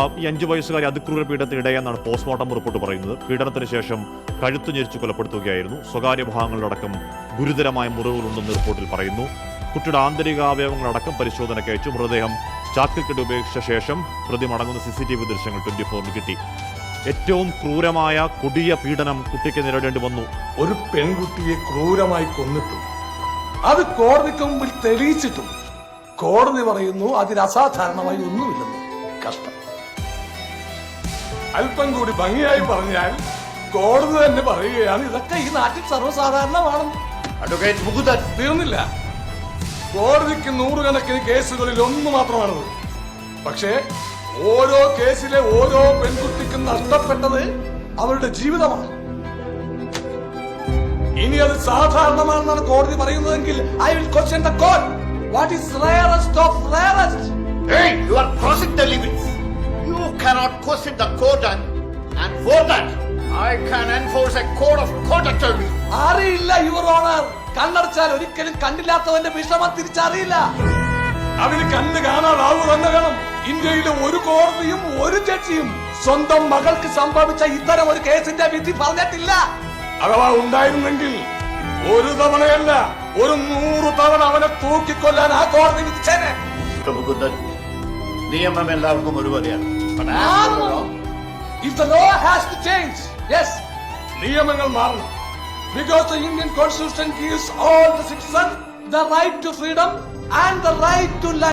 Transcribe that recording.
ഈ അഞ്ചു വയസ്സുകാരി അതിക്രൂര പീഡനത്തിന് ഇടയെന്നാണ് പോസ്റ്റ്മോർട്ടം റിപ്പോർട്ട് പറയുന്നത്. പീഡനത്തിന് ശേഷം കഴുത്തു ഞെരിച്ചു കൊലപ്പെടുത്തുകയായിരുന്നു. സ്വകാര്യ ഭാഗങ്ങളിലടക്കം ഗുരുതരമായ മുറിവുകളുണ്ടെന്ന് റിപ്പോർട്ടിൽ പറയുന്നു. കുട്ടിയുടെ ആന്തരികാവയവങ്ങളടക്കം പരിശോധനയ്ക്ക് അയച്ചു. മൃതദേഹം ചാക്കിൽക്കെട്ട് കെട്ടി ഉപേക്ഷിച്ച ശേഷം പ്രതി മടങ്ങുന്ന സി സി ടി വി ദൃശ്യങ്ങൾ ട്വന്റി ഫോറിന് കിട്ടി. ഏറ്റവും ക്രൂരമായ കൊടിയ പീഡനം കുട്ടിക്ക് നേരിടേണ്ടി വന്നു. ഒരു പെൺകുട്ടിയെ ക്രൂരമായി കൊന്നിട്ടു അത് കോടതിക്ക് മുമ്പിൽ തെളിയിച്ചിട്ടും കോടതി പറയുന്നു അതിന് അസാധാരണമായി ഒന്നുമില്ലെന്ന്. കഷ്ടം. അല്പം കൂടി ഭംഗിയായി പറഞ്ഞാൽ കോടതി തന്നെ പറയുകയാണ്. ഇതൊക്കെ ഈ നാട്ടിൽ സർവസാധാരണമാണെന്ന് അഡ്വക്കേറ്റ് മുകുന്ദൻ തീർന്നില്ല. കോടതിക്ക് നൂറുകണക്കിന് കേസുകളിൽ ഒന്ന് മാത്രമാണത്. പക്ഷേ ഓരോ കേസിലെ ഓരോ പെൺകുട്ടിക്കും നഷ്ടപ്പെട്ടത് അവരുടെ ജീവിതമാണ്. ഇനി അത് സാധാരണമാണെന്നാണ് കോടതി പറയുന്നതെങ്കിൽ I will question the court what is rarest of rarest cannot the court and, and for that, I can enforce a code of conduct on you. അറിയില്ല യുവർ ഓണർ കണ്ണടച്ചാൽ ഒരിക്കലും കണ്ടില്ലാത്തവന്റെ വിഷമം തിരിച്ചറിയില്ല. അവന് കണ്ണ് കാണാതാവു തന്നെ വേണം. ഇന്ത്യയിലെ ഒരു കോടതിയും ഒരു ജഡ്ജിയും സ്വന്തം മകൾക്ക് സംഭവിച്ച ഇത്തരം ഒരു കേസിന്റെ വിധി പറഞ്ഞിട്ടില്ല. അഥവാ ഉണ്ടായിരുന്നെങ്കിൽ ഒരു തവണയല്ല ഒരു നൂറ് തവണ അവനെ തൂക്കിക്കൊല്ലാൻ ആ കോടതി വിധിച്ചേനെ. നിയമം എല്ലാവർക്കും ഒരുപോലെയാണ്. But as for the law, If the law has to change, yes, നിയമങ്ങൾ മാറണം because the Indian constitution gives all the citizens the right to freedom and the right to life.